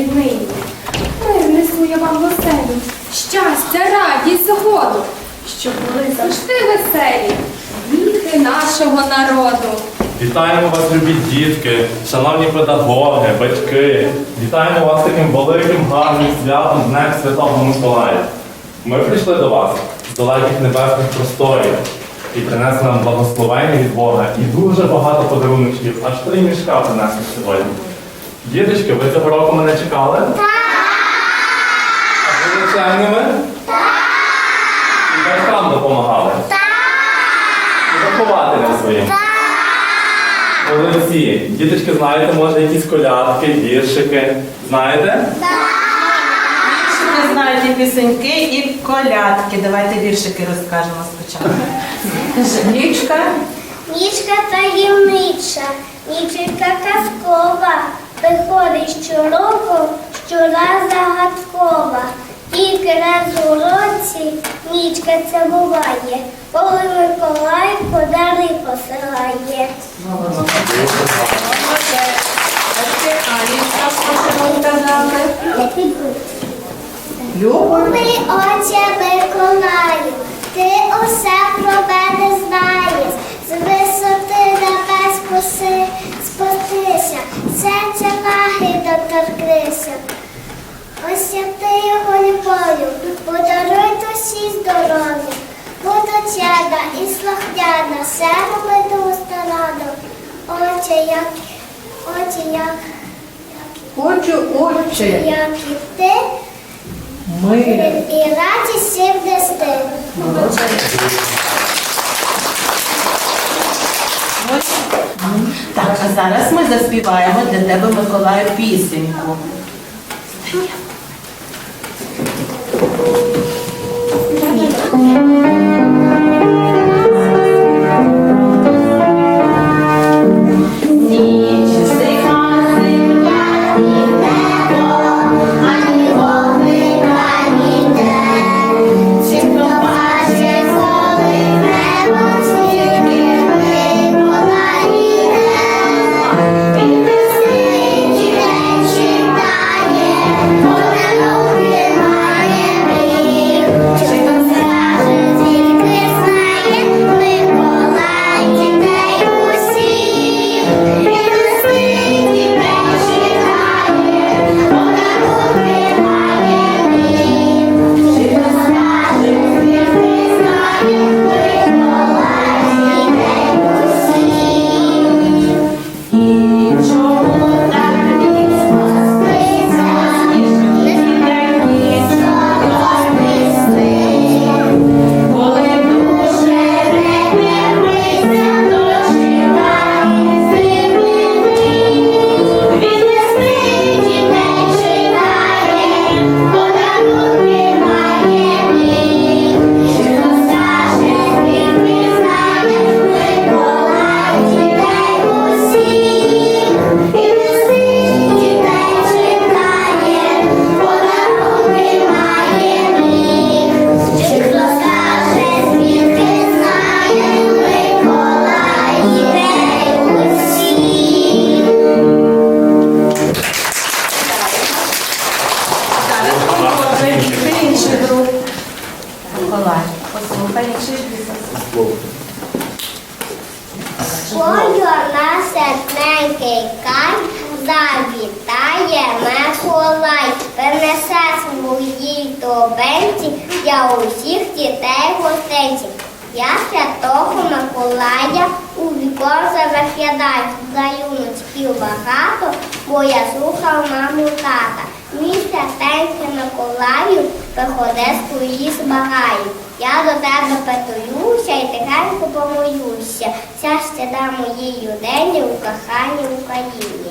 щастя від нині. Мир несу я вам в оселю, щастя, радість, згоду, щоб були завжди веселі, діти нашого народу. Вітаємо вас, любі дітки, шановні педагоги, батьки. Вітаємо вас таким великим, гарним святом Днем Святого Миколая. Ми прийшли до вас з далеких небесних просторів і принесли нам благословення від Бога і дуже багато подарунків. Аж три мішка принесли сьогодні. Діточки, ви цього року мене чекали? Так! А були чемними? Так! І батькам допомагали? Так! І вихователям своїм? Молодці. Діточки, знаєте, може якісь колядки, віршики. Знаєте? Ви знаєте пісеньки і колядки. Давайте віршики розкажемо спочатку. Лічка, Нічка таємнича, нічка казкова, приходить щороку, щораз загадкова. Тільки раз у році нічка це буває, коли Миколай подари посилає. Ти, отче Миколаю, лаги доторкнися. Ось як ти його любою, подаруй душі здоров'я, буду чемна і слухняна, себе веду старано, очі як, очі як, Хочу, отче, як і ти, ми. і радість всім нести. Так, а зараз ми заспіваємо для тебе Миколаю пісеньку. Святого Миколая у вікон заглядаю, заюночків багато, бо я слухав маму тата. Мій святенький Миколаю, приходи свої збагаю. Я до тебе петуюся і тихенько помоюся. Щастя да моїй людині у коханій Україні.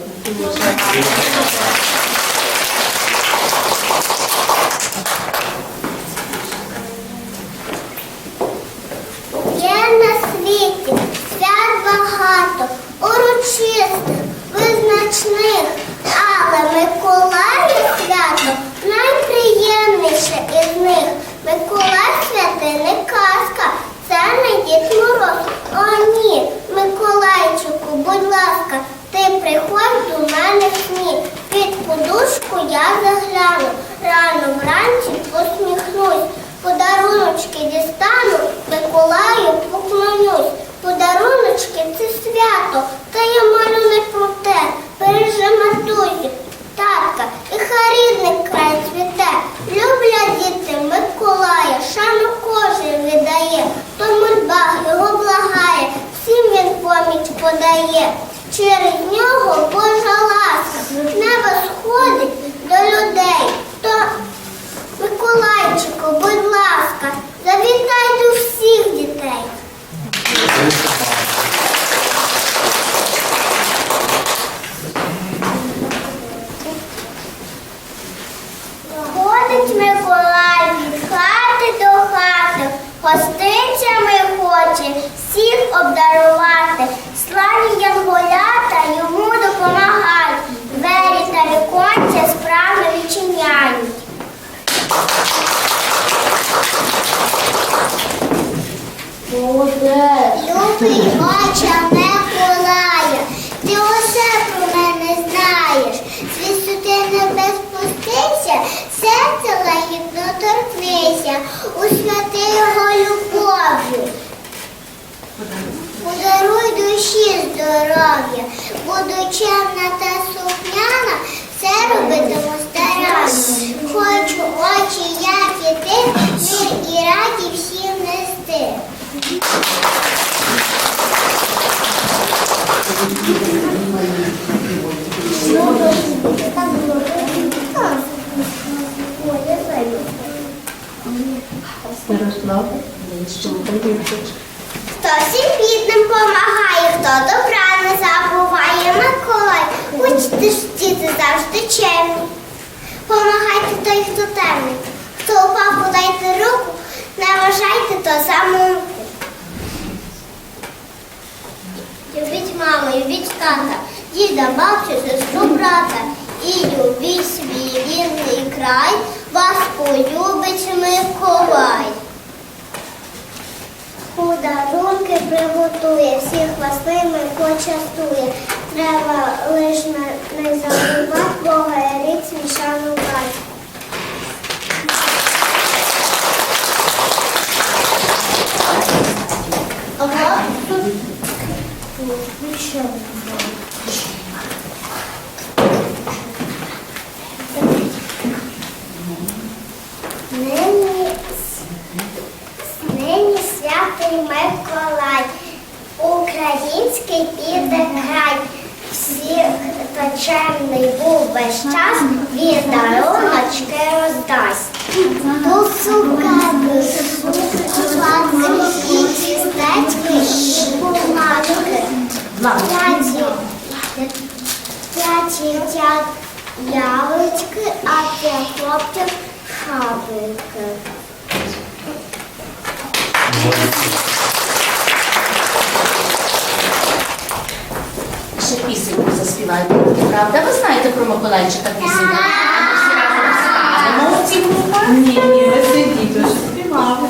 Є на світі свят багато, урочистих, визначних, але Миколаїв свято найприємніше із них. Миколай святий не казка, це не Дід Мороз. О, ні, Миколайчику, будь ласка, ти приходь до мене в сні. Під подушку я загляну, рано вранці посміхнусь. Подаруночки дістану, Миколаю поклонюсь. Подаруночки це свято, та я молю не про те. Бережи матусю, татка, і хай рідний край цвіте. Люблять діти Миколая, шану кожен віддає, тому дбах його благає, всім він поміч подає. Через нього Божа ласка, з неба сходить до людей. То Миколайчику, будь ласка, завітайте всіх дітей. Ходить Миколай від хати до хати, гостинцями хоче всіх обдарувати. Славні янголята йому допомагають, двері та віконця справно відчиняють. Любий бача Миколая, ти усе про мене знаєш. З висоти небес спустися, серце лагідно торкнися, усвяти його любов'ю. Подаруй душі здоров'я, буду чемна та сухняна, все робитиму старанно. Хочу очі, як і ти, мир і раді всім нести. Хто всім бідним помагає, хто добра не забуває Миколай. Будьте ж діти завжди чемні. Помагайте той, хто темний. Хто упав, подайте руку, не вважайте то за маму, любіть тата, діда, бабцю, сестру, брата. І любіть свій рідний край, вас полюбить Миколай. Подарунки приготує, всіх вас ними почастує. Треба лиш не, забувати Бога рік смішану батьку. Ну що? Нині Нині святий Миколай, український піде край. Всіх точемний був весь час, він даруночки роздасть. І тістечки, і бумажки. П'яті тя а для хлопців шаблики. Ще пісеньку заспівайте. Правда, ви знаєте про Миколайчика пісеньку? А ми всі разом скажемо. Ні, ні, ви сидіть, ви ж співали.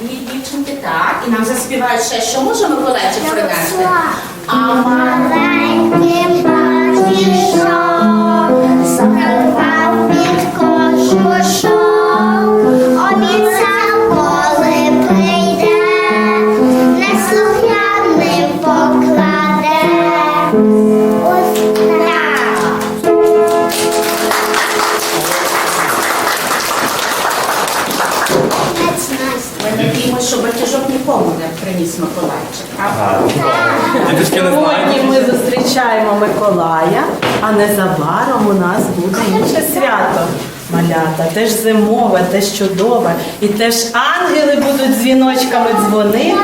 Дві дівчинки, так. І нам заспівають ще, що можемо Миколайчик принести? А маленьким батьків. Приніс Миколайчик. Сьогодні ми зустрічаємо Миколая, а незабаром у нас буде інше свято. Малята, теж зимове, теж чудове. І теж ангели будуть дзвіночками дзвонити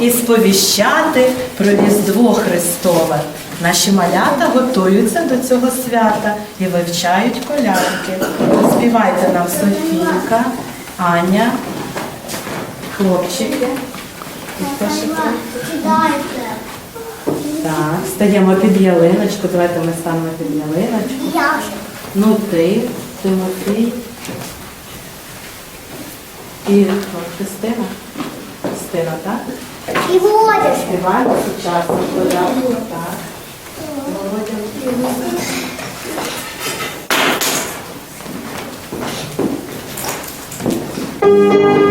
і сповіщати про Різдво Христове. Наші малята готуються до цього свята і вивчають колядки. Співайте нам Софійка, Аня, хлопчики. Так, стаємо під ялиночку. Давайте ми станемо під ялиночку. Я ж. Ну ти, Тимофій. І? Христина. Христина, так? І водиш. Співаємо сучасно колядку. Так. Ми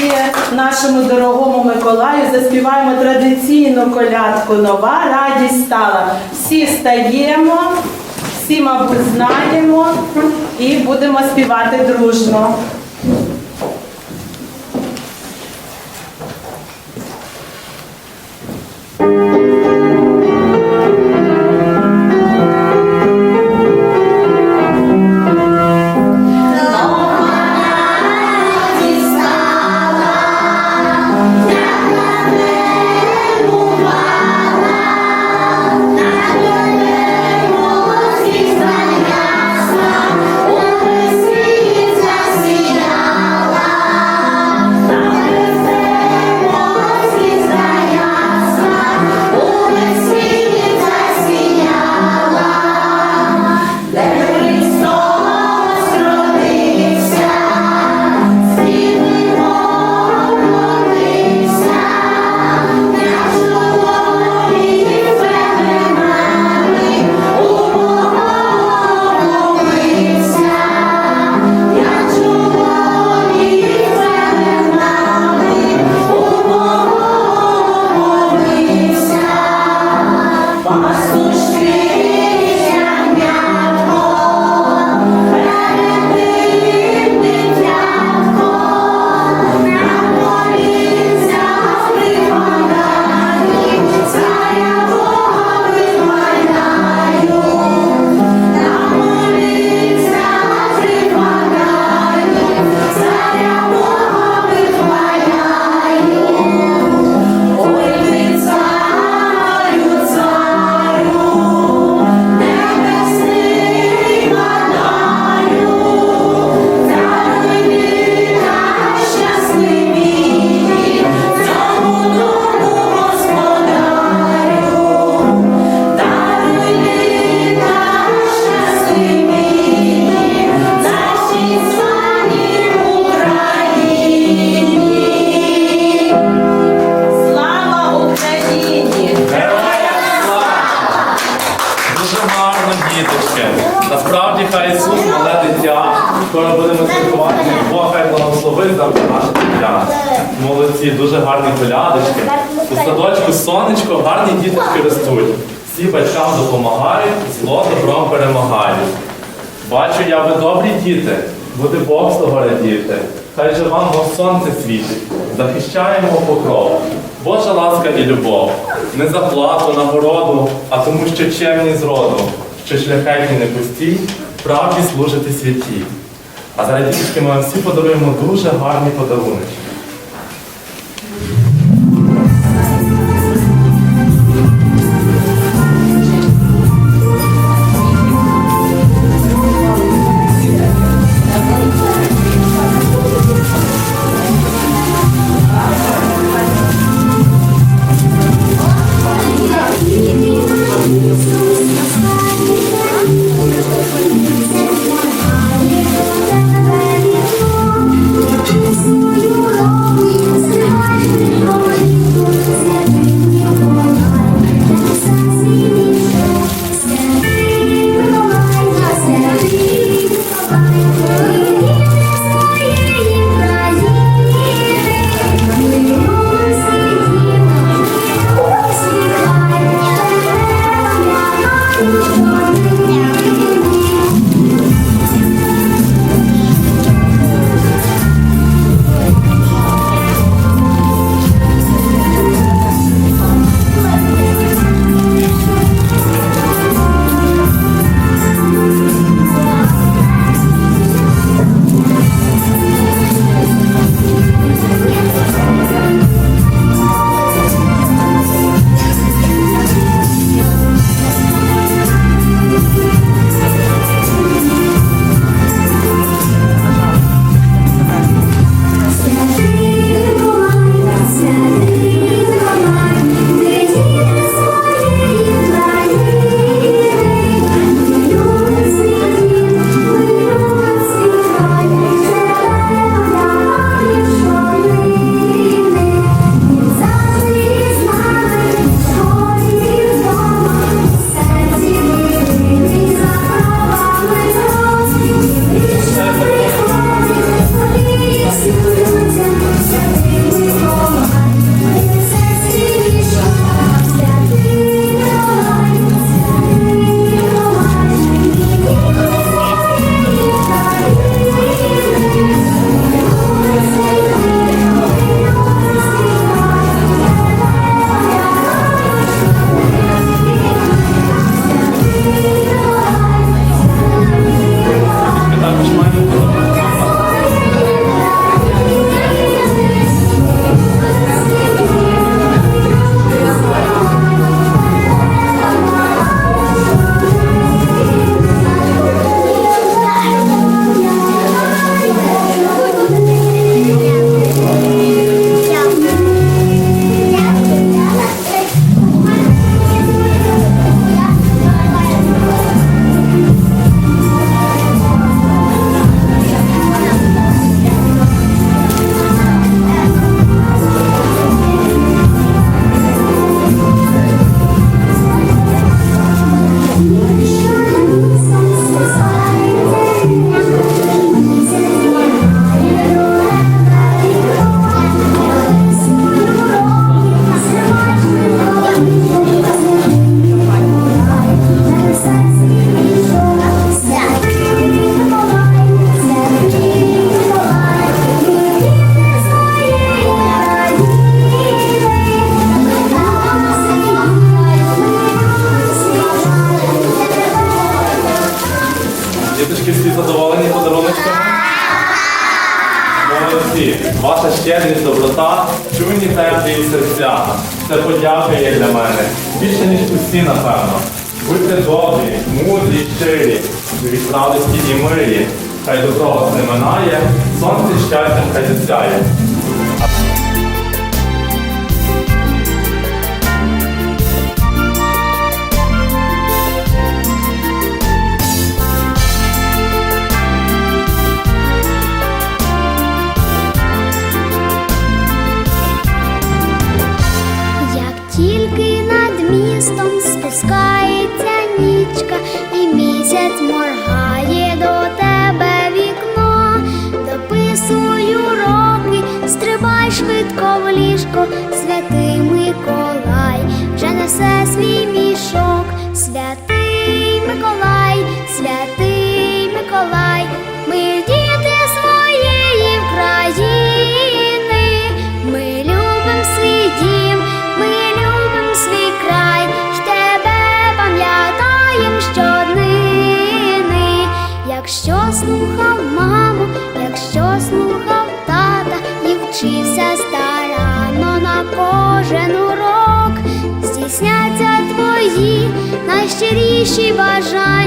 ще нашому дорогому Миколаю заспіваємо традиційну колядку Нова радість стала. Всі стаємо, всі, мабуть, знаємо і будемо співати дружно. хай Ісус, мале дитя, скоро будемо святкувати, Бог хай благословить нам наше дитя. Молодці, дуже гарні колядочки. У садочку сонечко, гарні діточки ростуть. Всі батькам допомагають, зло добром перемагають. Бачу, я ви добрі діти, буде Бог того радіти. Хай же вам Бог сонце світить, захищаємо покров. Божа ласка і любов, не за плату, нагороду, а тому, що чемні зроду, що шляхетні не пусті правді служити святі. А зараз діточки ми вам всі подаруємо дуже гарні подарунки. Сонце щастя хай найщиріші бажання,